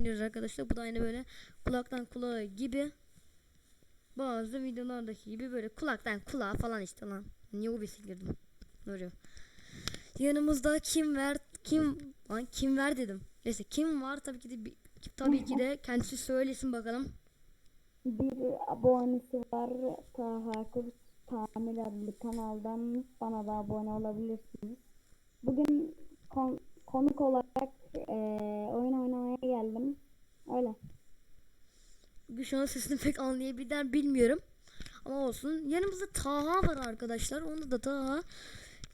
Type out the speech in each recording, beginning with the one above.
dinliyoruz arkadaşlar. Bu da aynı böyle kulaktan kulağa gibi. Bazı videolardaki gibi böyle kulaktan kulağa falan işte lan. Niye o birisi girdim? Doğru. Yanımızda kim ver kim lan kim ver dedim. Neyse kim var tabii ki de tabii ki de kendisi söylesin bakalım. Bir abonesi var Taha Kurt Tamir adlı kanaldan bana da abone olabilirsiniz. Bugün kon- konuk olarak eee, oyun oynamaya geldim. Öyle. Şu an sesini pek anlayabilirler bilmiyorum. Ama olsun. Yanımızda Taha var arkadaşlar. Onu da Taha.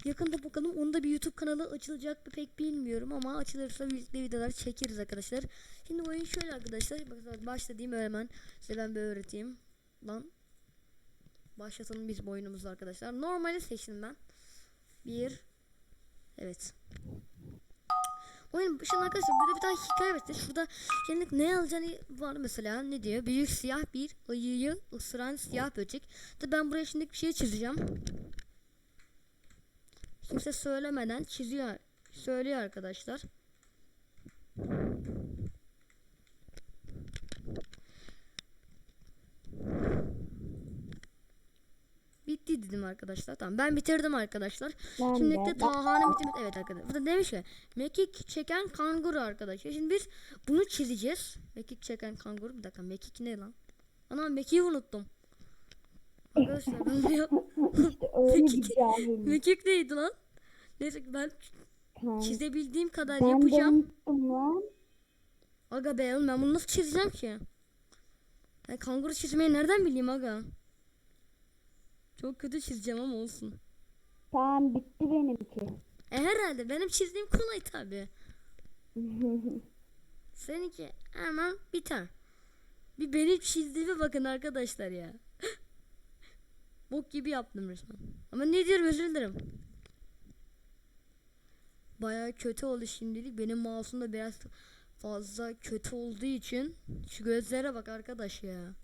Yakında bakalım. Onun da bir YouTube kanalı açılacak mı pek bilmiyorum ama açılırsa birlikte videolar çekeriz arkadaşlar. Şimdi oyun şöyle arkadaşlar. Bak- Başladığım hemen size ben bir öğreteyim. Lan. Başlatalım biz bu oyunumuzu arkadaşlar. Normali seçtim ben. Bir. Evet. Oyun şimdi arkadaşlar burada bir tane hikaye var. Şurada şimdi ne alacağını var mesela ne diyor? Büyük siyah bir ayıyı ısıran siyah böcek. Tabi ben buraya şimdi bir şey çizeceğim. Kimse söylemeden çiziyor. Söylüyor arkadaşlar. Bitti dedim arkadaşlar. Tamam ben bitirdim arkadaşlar. Ben Şimdi de. Taha'nın bitirmiş. Evet arkadaşlar. Burada demiş ki mekik çeken kanguru arkadaşlar. Şimdi biz bunu çizeceğiz. Mekik çeken kanguru. Bir dakika mekik ne lan? Ana mekiği unuttum. Arkadaşlar ben bir cahil. mekik neydi lan? Neyse ben çizebildiğim kadar Ben yapacağım. Aga be oğlum ben bunu nasıl çizeceğim ki? Ben kanguru çizmeyi nereden bileyim aga? Çok kötü çizeceğim ama olsun. Tamam bitti benimki. E herhalde benim çizdiğim kolay tabi. Seninki hemen biter. Bir benim çizdiğime bakın arkadaşlar ya. Bok gibi yaptım resmen. Ama ne diyorum özür dilerim. Baya kötü oldu şimdilik. Benim mouse'um da biraz fazla kötü olduğu için. Şu gözlere bak arkadaş ya.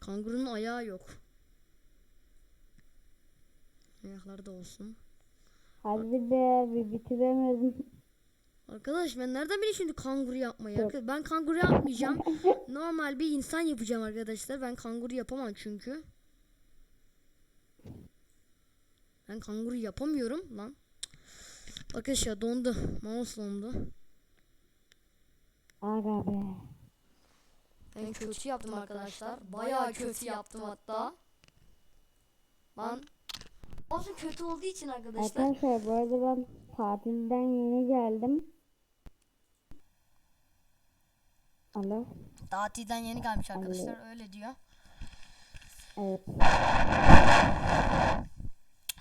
Kangurunun ayağı yok. Ayakları da olsun. Hadi be bir bitiremedim. Arkadaş ben nereden bileyim şimdi kanguru yapmayı? Yok. Ben kanguru yapmayacağım. Normal bir insan yapacağım arkadaşlar. Ben kanguru yapamam çünkü. Ben kanguru yapamıyorum lan. Arkadaşlar dondu. Mouse dondu. Aga be. Ben kötü yaptım arkadaşlar. Bayağı kötü yaptım hatta. Lan. Olsun kötü olduğu için arkadaşlar. Arkadaşlar bu arada ben tatilden yeni geldim. Alo. Tatilden yeni gelmiş arkadaşlar. Öyle diyor. Evet.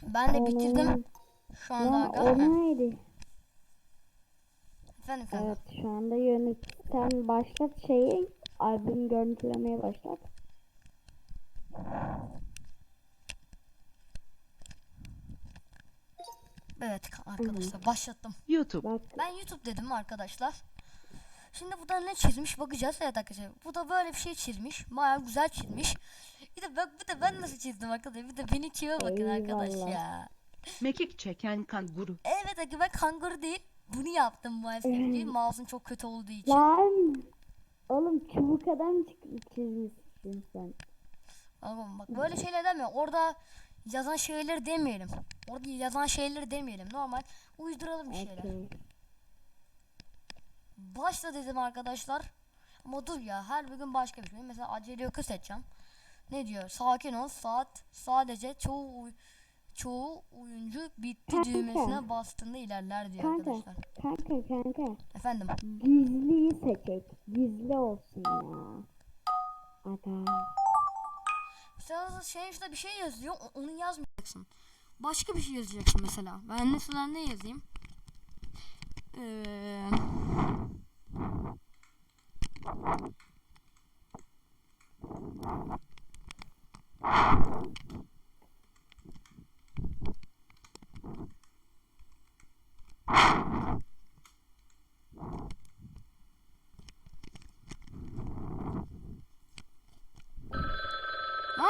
Ben de bitirdim. Şu anda aga. o neydi? Efendim efendim. Evet şu anda yönetten başlat şeyi albüm görüntülemeye başlat. Evet arkadaşlar başlattım. YouTube. Ben YouTube dedim arkadaşlar. Şimdi bu da ne çizmiş bakacağız. Evet arkadaşlar bu da böyle bir şey çizmiş. Baya güzel çizmiş. Bir de bak bir de ben nasıl çizdim arkadaşlar. Bir de beni çiğe bakın arkadaş ya. Mekik çeken kanguru. Evet arkadaşlar ben kanguru değil. Bunu yaptım bu esnafı. Mouse'un çok kötü olduğu için. lan oğlum çubuk adam çizmişsin sen. Oğlum bak böyle şeyler demiyor. Orada yazan şeyleri demeyelim. Orada yazan şeyleri demeyelim. Normal uyduralım bir şeyler. Okey. Başla dedim arkadaşlar. Ama dur ya her bir gün başka bir şey. Mesela acele yok seçeceğim. Ne diyor? Sakin ol. Saat sadece çoğu çoğu oyuncu bitti Kanka. düğmesine bastığında ilerler diyor Kanka arkadaşlar. kanka kanka. Efendim. Gizliyi seçek. Gizli olsun ya. Aga. Mesela şey işte bir şey yazıyor. Onu yazmayacaksın. Başka bir şey yazacaksın mesela. Ben mesela ne yazayım? Ee,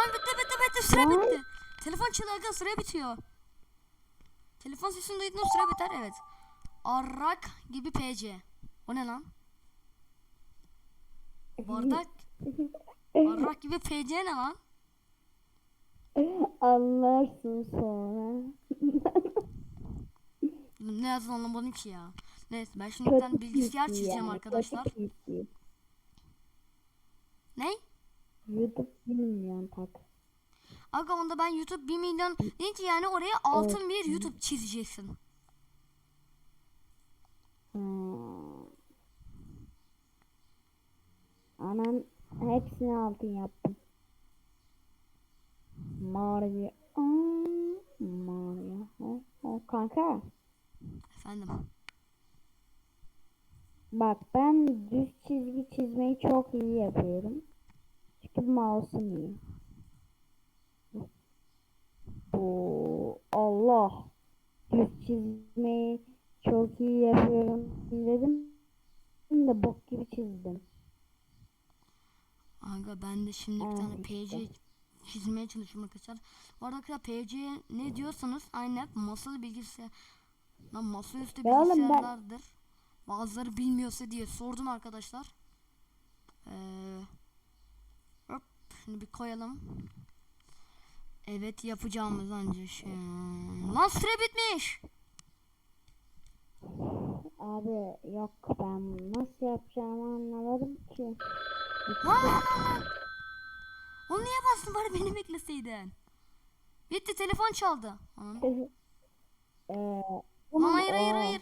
Lan bitti bitti bitti süre bitti. Telefon çalıyor aga süre bitiyor. Telefon sesini duydun süre biter evet. Arrak gibi PC. O ne lan? Bardak. Bardak gibi PC ne lan? Anlarsın sonra. Ne yazdığını anlamadım ki ya. Neyse ben şimdi bir tane bilgisayar çizeceğim arkadaşlar. PC. Ne? YouTube 1 milyon tak. Aga onda ben YouTube 1 milyon deyince yani oraya altın bir YouTube çizeceksin. Hmm. Anan hepsini altın yaptım. Mario. Mario. O kanka. Efendim. Bak ben düz çizgi çizmeyi çok iyi yapıyorum. Çünkü mouse'um iyi. Bu Allah. Düz çizmeyi çok iyi yapıyorum dedim. de bok gibi çizdim. Aga ben de şimdi bir tane PC çizmeye çalışıyorum arkadaşlar. Bu arada arkadaşlar PC ne diyorsanız aynen masalı bilgisayar lan masaüstü ben- bilgisayarlardır. Bazıları bilmiyorsa diye sordum arkadaşlar. Ee, hop şunu bir koyalım. Evet yapacağımız anca şey. Lan süre bitmiş. Abi yok ben nasıl yapacağımı anlamadım ki. Lan. Onu niye bastın bari beni bekleseydin. Bitti telefon çaldı. Lan hayır hayır hayır.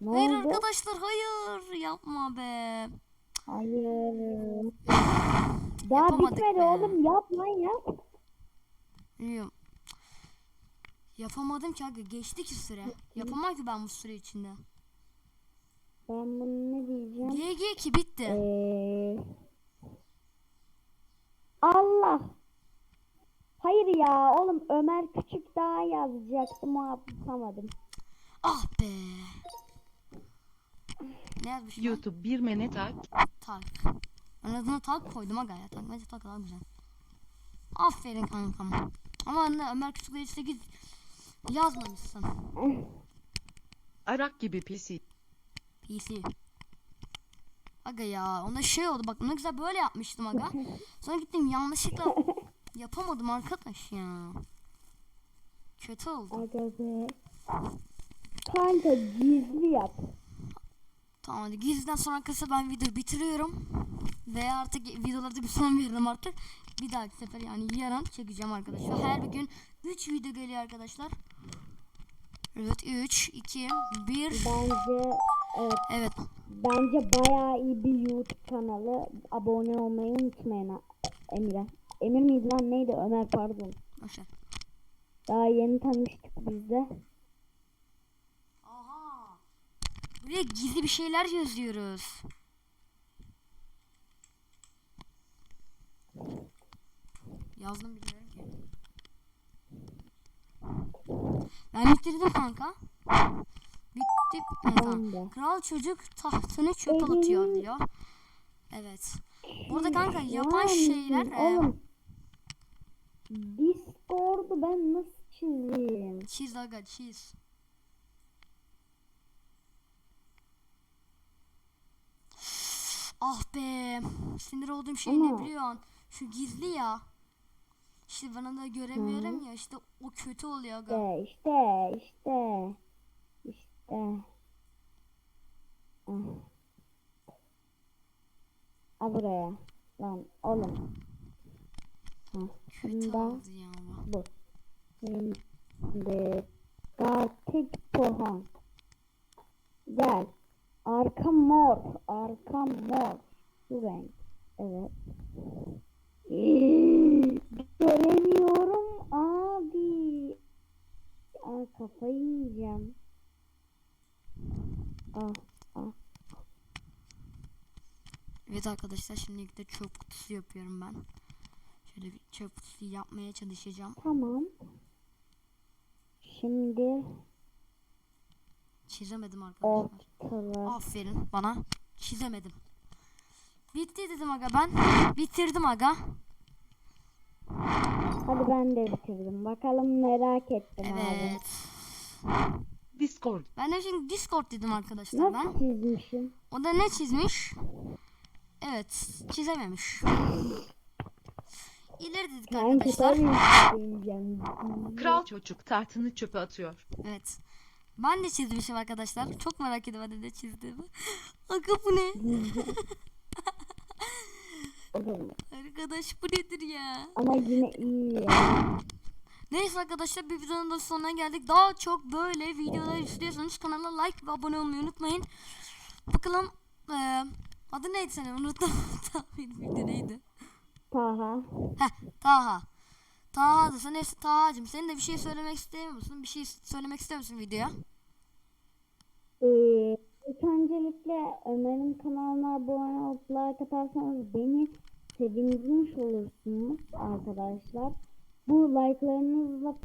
Ne Hayır oldu? arkadaşlar hayır yapma be. Hayır. Daha Yapamadık bitmedi be. oğlum yap lan yap. Yapamadım ki aga geçti ki süre. Yapamam ki ben bu süre içinde. Ben bunu ne diyeceğim? GG ki bitti. Eee Allah. Hayır ya oğlum Ömer Küçük daha yazacaktım o yapamadım. Ah be. Ne yazmış? YouTube bir menet ak. Tak. Ben adına tak koydum aga ya. Tak bence tak daha güzel. Aferin kankam. Ama anne Ömer Küçük'le işte git yazmamışsın. Arak gibi PC. PC. Aga ya ona şey oldu bak ne güzel böyle yapmıştım aga. Sonra gittim yanlışlıkla yapamadım arkadaş ya. Kötü oldu. Aga be. Kanka gizli yap. Tamam hadi gizliden sonra arkadaşlar ben videoyu bitiriyorum. Ve artık videolarda bir son veririm artık. Bir dahaki sefer yani yarın çekeceğim arkadaşlar. Her bir gün 3 video geliyor arkadaşlar. Evet 3, 2, 1. Bence evet, Evet bence bayağı iyi bir YouTube kanalı. Abone olmayı unutmayın Emir'e. Emir miydi lan neydi? Ömer pardon. başlar. Daha yeni tanıştık biz de. Aha. Buraya gizli bir şeyler yazıyoruz. Yazdım bilmiyorum ki. Ben bitirdim kanka. Bitti. Evet, tamam. Kral çocuk tahtını çöp atıyor diyor. Evet. Burada kanka yapan şeyler e, Oğlum. Discord'u ben nasıl çizeyim? çiz aga çiz. Ah be. Sinir olduğum şey ne Ama- biliyorsun? Şu gizli ya. İşte bana da göremiyorum ya işte o kötü oluyor aga. İşte işte işte. İşte. Ah. Al buraya. Lan oğlum. Hah, Kötü Şimdi oldu ya. bu. Şimdi Gartic Pohan. Gel. Arka mor. Arka mor. Şu renk. Evet. Iiii, Göremiyorum abi. Aa, kafayı yiyeceğim. Ah, ah. Evet arkadaşlar şimdi de çöp kutusu yapıyorum ben. Şöyle bir çöp kutusu yapmaya çalışacağım. Tamam. Şimdi Çizemedim arkadaşlar. ortalar. Aferin bana. Çizemedim. Bitti dedim aga ben. Bitirdim aga. Hadi ben de bitirdim. Bakalım merak ettim abi. Evet. Discord. Ben de şimdi Discord dedim arkadaşlar ben. Nasıl çizmişim? O da ne çizmiş? Evet çizememiş. İleri dedik Ben arkadaşlar. Kral çocuk tartını çöpe atıyor. Evet. Ben de çizmişim arkadaşlar. Çok merak ediyorum hadi ne çizdiğimi. Aga bu ne? Arkadaş bu nedir ya? Ama yine iyi ya. Neyse arkadaşlar bir videonun da sonuna geldik. Daha çok böyle videolar istiyorsanız kanala like ve abone olmayı unutmayın. Bakalım eee adı neydi senin unuttum. Tahmin video neydi? Taha. Heh Taha. Taha da sen neyse Taha'cığım senin de bir şey söylemek istemiyor musun? Bir şey söylemek istiyor musun videoya? Ee, öncelikle Ömer'in kanalına abone olup like atarsanız beni sevindirmiş olursunuz arkadaşlar. Bu like'larınızla